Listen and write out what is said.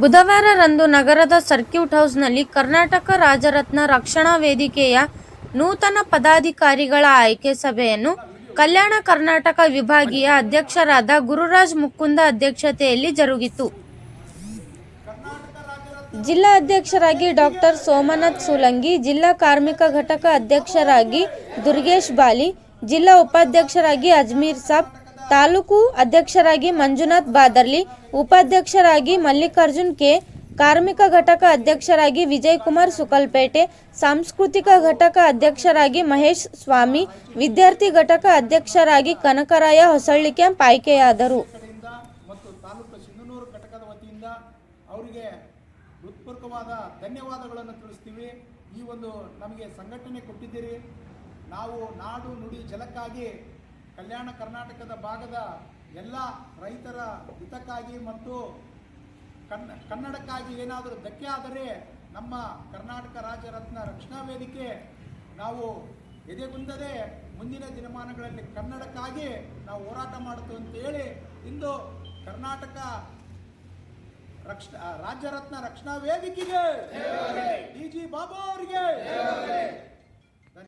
ಬುಧವಾರರಂದು ನಗರದ ಸರ್ಕ್ಯೂಟ್ ಹೌಸ್ನಲ್ಲಿ ಕರ್ನಾಟಕ ರಾಜರತ್ನ ರಕ್ಷಣಾ ವೇದಿಕೆಯ ನೂತನ ಪದಾಧಿಕಾರಿಗಳ ಆಯ್ಕೆ ಸಭೆಯನ್ನು ಕಲ್ಯಾಣ ಕರ್ನಾಟಕ ವಿಭಾಗೀಯ ಅಧ್ಯಕ್ಷರಾದ ಗುರುರಾಜ್ ಮುಕುಂದ ಅಧ್ಯಕ್ಷತೆಯಲ್ಲಿ ಜರುಗಿತು. ಜಿಲ್ಲಾ ಅಧ್ಯಕ್ಷರಾಗಿ ಡಾಕ್ಟರ್ ಸೋಮನಾಥ್ ಸೂಲಂಗಿ, ಜಿಲ್ಲಾ ಕಾರ್ಮಿಕ ಘಟಕ ಅಧ್ಯಕ್ಷರಾಗಿ ದುರ್ಗೇಶ್ ಬಾಲಿ, ಜಿಲ್ಲಾ ಉಪಾಧ್ಯಕ್ಷರಾಗಿ ಅಜ್ಮೀರ್ ಸಾಬ್ ತಾಲೂಕು ಅಧ್ಯಕ್ಷರಾಗಿ ಮಂಜುನಾಥ್ ಬಾದರ್ಲಿ, ಉಪಾಧ್ಯಕ್ಷರಾಗಿ ಮಲ್ಲಿಕಾರ್ಜುನ್ ಕೆ, ಕಾರ್ಮಿಕ ಘಟಕ ಅಧ್ಯಕ್ಷರಾಗಿ ವಿಜಯ್ ಕುಮಾರ್ ಸುಕಲ್ಪೇಟೆ, ಸಾಂಸ್ಕೃತಿಕ ಘಟಕ ಅಧ್ಯಕ್ಷರಾಗಿ ಮಹೇಶ್ ಸ್ವಾಮಿ, ವಿದ್ಯಾರ್ಥಿ ಘಟಕ ಅಧ್ಯಕ್ಷರಾಗಿ ಕನಕರಾಯ ಹೊಸಳ್ಳಿ ಕ್ಯಾಂಪ್ ಆಯ್ಕೆಯಾದರು. ಧನ್ಯವಾದಗಳನ್ನು ತಿಳಿಸ್ತೀವಿ. ಈ ಒಂದು ನಮಗೆ ಸಂಘಟನೆ ಕೊಟ್ಟಿದ್ದೀರಿ. ನಾವು ನಾಡು ನುಡಿ ಜಲಕ್ಕಾಗಿ ಕಲ್ಯಾಣ ಕರ್ನಾಟಕದ ಭಾಗದ ಎಲ್ಲ ರೈತರ ಹಿತಕ್ಕಾಗಿ ಮತ್ತು ಕನ್ನ ಕನ್ನಡಕ್ಕಾಗಿ ಏನಾದರೂ ಧಕ್ಕೆ ಆದರೆ ನಮ್ಮ ಕರ್ನಾಟಕ ರಾಜ್ಯ ರತ್ನ ರಕ್ಷಣಾ ವೇದಿಕೆ ನಾವು ಎದೆಗುಂದದೆ ಮುಂದಿನ ದಿನಮಾನಗಳಲ್ಲಿ ಕನ್ನಡಕ್ಕಾಗಿ ನಾವು ಹೋರಾಟ ಮಾಡುತ್ತೇವೆ ಅಂತ ಹೇಳಿ ಇಂದು ಕರ್ನಾಟಕ ರಕ್ಷ ರಾಜ್ಯ ರತ್ನ ರಕ್ಷಣಾ ವೇದಿಕೆಗೆ ಡಿ ಜಿ ಬಾಬು ಅವರಿಗೆ